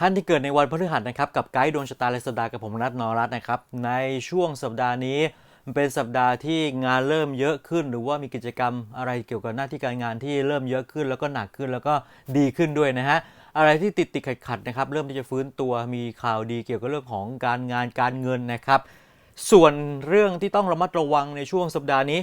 ท่านที่เกิดในวันพฤหัสนะครับกับไกด์ดวงชะตาและสตาร์กับผมนัทนอรัตน์นะครับในช่วงสัปดาห์นี้มันเป็นสัปดาห์ที่งานเริ่มเยอะขึ้น หรือว่ามีกิจกรรมอะไรเกี่ยวกับหน้าที่การงานที่เริ่มเยอะขึ้น แล้วก็หนักขึ้นแล้วก็ดีขึ้นด้วยนะฮะอะไรที่ติดติดขัดขัดๆนะครับเริ่มที่จะฟื้นตัวมีข่าวดีเกี่ยวกับเรื่องของการงานการเงินนะครับ ส่วนเรื่องที่ต้องระมัดระวังในช่วงสัปดาห์นี้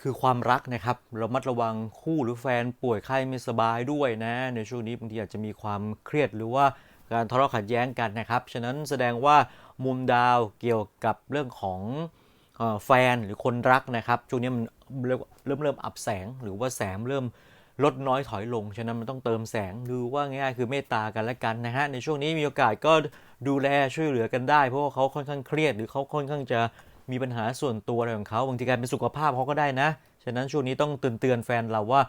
คือความรักนะครับเรามัดระวังคู่หรือแฟนป่วยไข้ไม่สบายด้วยนะ ในช่วงนี้บางทีอาจจะมีความเครียดหรือว่าการทะเลาะขัดแย้งกันนะครับ ฉะนั้นแสดงว่ามุมดาวเกี่ยวกับเรื่องของแฟนหรือคนรักนะครับช่วงนี้มันเริ่มเริ่มเริ่มอับแสงหรือว่าแสงเริ่มลดน้อยถอยลง ฉะนั้นมันต้องเติมแสงดูว่าง่ายๆคือเมตตากันและกันนะฮะในช่วงนี้มีโอกาสก็ดูแลช่วยเหลือกันได้ เพราะว่าเขาค่อนข้างเครียดหรือเขาค่อนข้างจะ มีปัญหาส่วนตัวอะไรของเขาบางทีการเป็นสุขภาพเขาก็ได้นะ ฉะนั้นช่วงนี้ต้องเตือนเตือนแฟนเราว่า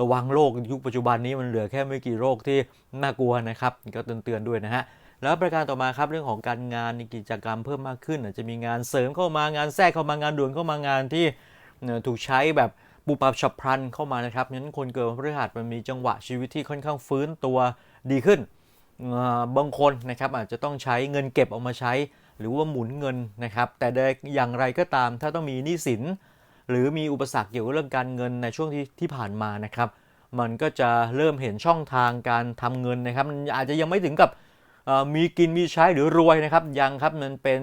ระวังโรคยุคปัจจุบันนี้มันเหลือแค่ไม่กี่โรคที่น่ากลัวนะครับก็เตือนเตือนๆด้วยนะฮะแล้วประการต่อมาครับเรื่องของการงานกิจกรรมเพิ่มมากขึ้นอาจจะมีงานเสริมเข้ามางานแทรกเข้ามางานด่วนเข้ามางานที่ถูกใช้แบบปุปับฉับพลันเข้ามานะครับงั้นคนเกิดวันพฤหัสมันมีจังหวะชีวิตที่ค่อนข้างฟื้นตัวดีขึ้นบางคนนะครับอาจจะต้องใช้เงินเก็บเอามาใช้ หรือว่าหมุนเงินนะครับ แต่ใดอย่างไรก็ตาม ถ้าต้องมีหนี้สิน หรือมีอุปสรรคเกี่ยวกับเรื่องการเงินในช่วงที่ที่ผ่านมานะครับ มันก็จะเริ่มเห็นช่องทางการทำเงินนะครับมันอาจจะยังไม่ถึงกับมีกินมีใช้หรือรวยนะครับยังครับมันเป็น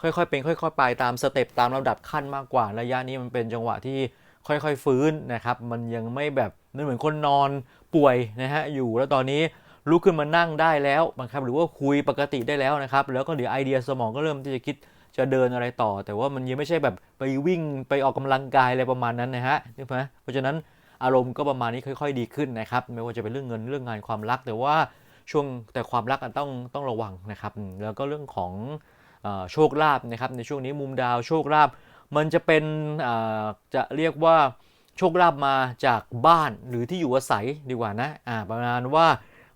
ค่อยๆเป็นค่อยๆไปตามสเต็ปตามลำดับขั้นมากกว่าระยะนี้มันเป็นจังหวะที่ค่อยๆฟื้นนะครับ มันยังไม่แบบมันเหมือนคนนอนป่วยนะฮะอยู่แล้วตอนนี้ ลุกขึ้นมานั่งได้แล้วนะครับหรือว่าคุยปกติได้แล้วนะครับ แล้วก็เดี๋ยวไอเดียสมองก็เริ่มที่จะคิดจะเดินอะไรต่อ แต่ว่ามันยังไม่ใช่แบบไปวิ่งไปออกกำลังกายอะไรประมาณนั้นนะฮะใช่ไหมเพราะฉะนั้นอารมณ์ก็ประมาณนี้ค่อย ๆ ดีขึ้นนะครับ ไม่ว่าจะเป็นเรื่องเงินเรื่องงานความรัก แต่ว่าช่วงแต่ความรักต้องต้องระวังนะครับ แล้วก็เรื่องของโชคลาภนะครับ ในช่วงนี้มุมดาวโชคลาภมันจะเป็นจะเรียกว่าโชคลาภมาจากบ้านหรือที่อยู่อาศัยดีกว่านะประมาณว่า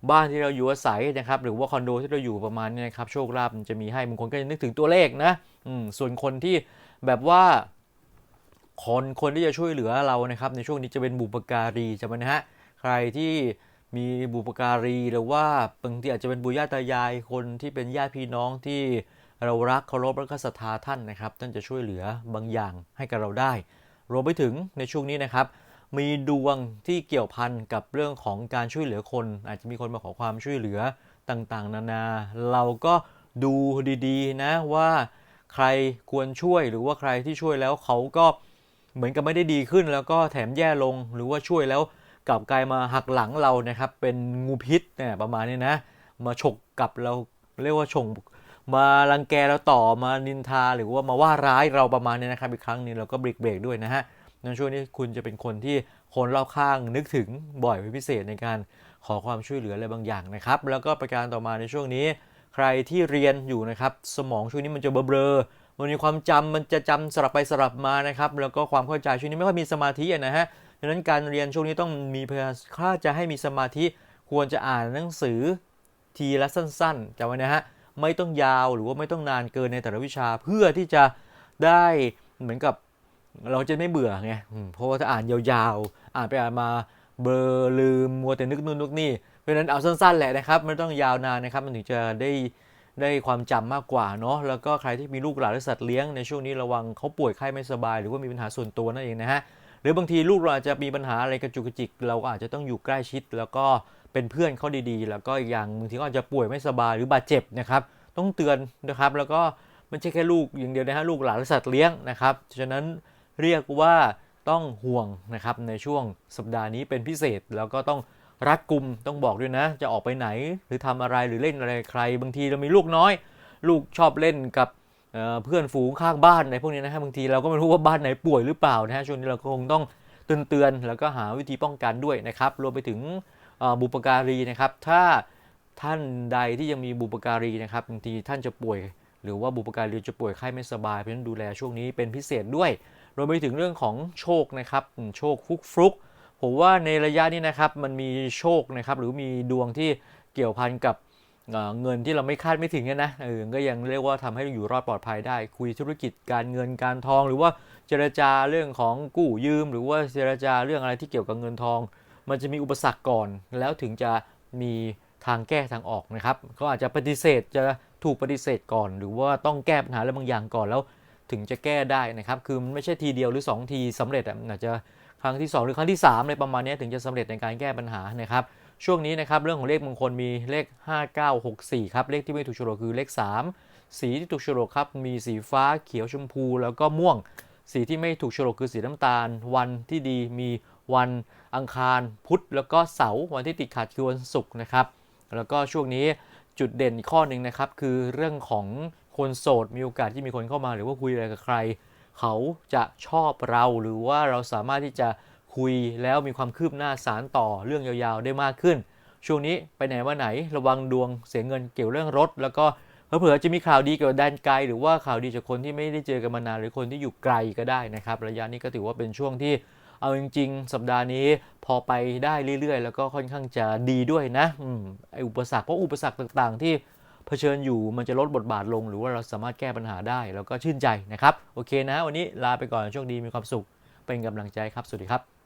บ้านที่เราอยู่อาศัยนะครับหรือว่าคอนโดที่เราอยู่ประมาณนี้นะครับโชคลาภจะมีให้บางคนก็จะนึกถึงตัวเลขนะส่วนคนที่แบบว่าคนคนที่จะช่วยเหลือเรานะครับในช่วงนี้จะเป็นบุปการีจำไว้นะฮะใครที่มีบุปการีหรือว่าบางทีอาจจะเป็นบุญญาตายายคนที่เป็นญาติพี่น้องที่เรารักเคารพและก็ศรัทธาท่านนะครับท่านจะช่วยเหลือบางอย่างให้กับเราได้ รวมไปถึงในช่วงนี้นะครับ มีดวงที่เกี่ยวพันกับเรื่องของการช่วยเหลือคน อาจจะมีคนมาขอความช่วยเหลือต่างๆ นานา เราก็ดูดีๆ นะว่าใครควรช่วยหรือว่าใครที่ช่วยแล้วเขาก็เหมือนกับไม่ได้ดีขึ้น แล้วก็แถมแย่ลงหรือว่าช่วยแล้วกลับกลายมาหักหลังเรานะครับ เป็นงูพิษเนี่ยประมาณนี้นะ มาฉกกับเราเรียกว่าฉงมารังแกเราต่อมานินทาหรือว่ามาว่าร้ายเราประมาณนี้นะครับอีกครั้งนึงเราก็บรกเบรกๆด้วยนะฮะ ในช่วงนี้คุณจะเป็นคนที่คนรอบข้างนึกถึงบ่อยเป็นพิเศษในการขอความช่วยเหลืออะไรบางอย่างนะครับ แล้วก็ประการต่อมาในช่วงนี้ ใครที่เรียนอยู่นะครับ สมองช่วงนี้มันจะเบลอมันมีความจำมันจะจำสลับไปสลับมานะครับ แล้วก็ความเข้าใจช่วงนี้ไม่ค่อยมีสมาธินะฮะดังนั้นการเรียนช่วงนี้ต้องมีเพยายามถ้าจะให้มีสมาธิ ควรจะอ่านหนังสือทีละสั้นๆจำไว้นะฮะไม่ต้องยาวหรือว่าไม่ต้องนานเกินในแต่ละวิชาเพื่อที่จะได้เหมือนกับ เราจะไม่เบื่อไงเพราะว่าถ้าอ่านยาวๆ อ่านไปอ่านมาเบลอร์ลืมมัวแต่นึกนู่นนึกนี่ เพราะฉะนั้นเอาสั้นๆแหละนะครับไม่ต้องยาวนานนะครับ มันถึงจะได้ได้ความจำมากกว่าเนาะแล้วก็ใครที่มีลูกหลานหรือสัตว์เลี้ยงในช่วงนี้ระวังเขาป่วยไข้ไม่สบาย หรือว่ามีปัญหาส่วนตัวนั่นเองนะฮะหรือบางทีลูกเราอาจจะมีปัญหาอะไรกระจุกกระจิก เราก็อาจจะต้องอยู่ใกล้ชิด แล้วก็เป็นเพื่อนเขาดีๆ แล้วก็อีกอย่างบางทีก็อาจจะป่วยไม่สบายหรือบาดเจ็บนะครับต้องเตือนนะครับแล้วก็ไม่ใช่แค่ลูกอย่างเดียวนะฮะลูกหลานและสัตว์เลี้ยงนะครับฉะนั้น เรียกว่าต้องห่วงนะครับในช่วงสัปดาห์นี้เป็นพิเศษแล้วก็ต้องรัดกุมต้องบอกด้วยนะ จะออกไปไหนหรือทำอะไรหรือเล่นอะไรใคร บางทีเรามีลูกน้อย ลูกชอบเล่นกับเเพื่อนฝูงข้างบ้านอะไรพวกนี้นะฮะบางทีเราก็ไม่รู้ว่าบ้านไหนป่วยหรือเปล่านะฮะช่วงนี้เราก็คงต้องเตือนๆแล้วก็หาวิธีป้องกันด้วยนะครับรวมไปถึงบุปการีนะครับถ้าท่านใดที่ยังมีบุปการีนะครับบางทีท่านจะป่วย หรือว่าบุปการีจะป่วยไข้ไม่สบายเพราะฉะนั้นดูแลช่วงนี้เป็นพิเศษด้วย รวมไปถึงเรื่องของโชคนะครับโชคฟุกฟลุกผมว่าในระยะนี้นะครับมันมีโชคนะครับหรือมีดวงที่เกี่ยวพันกับเเงินที่เราไม่คาดไม่ถึงเนี่ยนะเออก็ยังเรียกว่าทำให้อยู่รอดปลอดภัยได้ คุยธุรกิจการเงินการทอง หรือว่าเจรจาเรื่องของกู้ยืม หรือว่าเจรจาเรื่องอะไรที่เกี่ยวกับเงินทอง มันจะมีอุปสรรคก่อน แล้วถึงจะมีทางแก้ทางออกนะครับก็อาจจะปฏิเสธจะถูกปฏิเสธก่อน หรือว่าต้องแก้ปัญหาอะไรบางอย่างก่อนแล้ว ถึงจะแก้ได้นะครับ คือมันไม่ใช่ทีเดียวหรือ 2 ทีสำเร็จอะอาจจะครั้งที่ 2 หรือครั้งที่3อะไรประมาณนี้ถึงจะสำเร็จในการแก้ปัญหานะครับ ช่วงนี้นะครับเรื่องของเลขมงคลมีเลข 5964 ครับ เลขที่ไม่ถูกโฉลกคือเลข 3 สีที่ถูกโฉลกครับ มีสีฟ้าเขียวชมพู แล้วก็ม่วง สีที่ไม่ถูกโฉลกคือสีน้ำตาล วันที่ดีมีวันอังคารพุธแล้วก็เสาร์วันที่ติดขัดคือวันศุกร์นะครับ แล้วก็ช่วงนี้จุดเด่นข้อหนึ่งนะครับคือเรื่องของ คนโสดมีโอกาสที่มีคนเข้ามา หรือว่าคุยอะไรกับใคร เขาจะชอบเราหรือว่าเราสามารถที่จะคุยแล้วมีความคืบหน้าสารต่อเรื่องยาวๆได้มากขึ้น ช่วงนี้ไปไหนมาไหนระวังดวงเสียเงินเกี่ยวเรื่องรถ แล้วก็เผลอๆจะมีข่าวดีเกี่ยวกับแดนไกล หรือว่าข่าวดีจากคนที่ไม่ได้เจอกันมานานหรือคนที่อยู่ไกลก็ได้นะครับ ระยะนี้ก็ถือว่าเป็นช่วงที่เอาจริง ๆ สัปดาห์นี้พอไปได้เรื่อยๆ แล้วก็ค่อนข้างจะดีด้วยนะอืมไออุปสรรคเพราะอุปสรรคต่างๆ ที่ เผชิญอยู่มันจะลดบทบาทลง หรือว่าเราสามารถแก้ปัญหาได้แล้วก็ชื่นใจนะครับ โอเคนะ วันนี้ลาไปก่อนโชคดีมีความสุข เป็นกำลังใจครับ สวัสดีครับ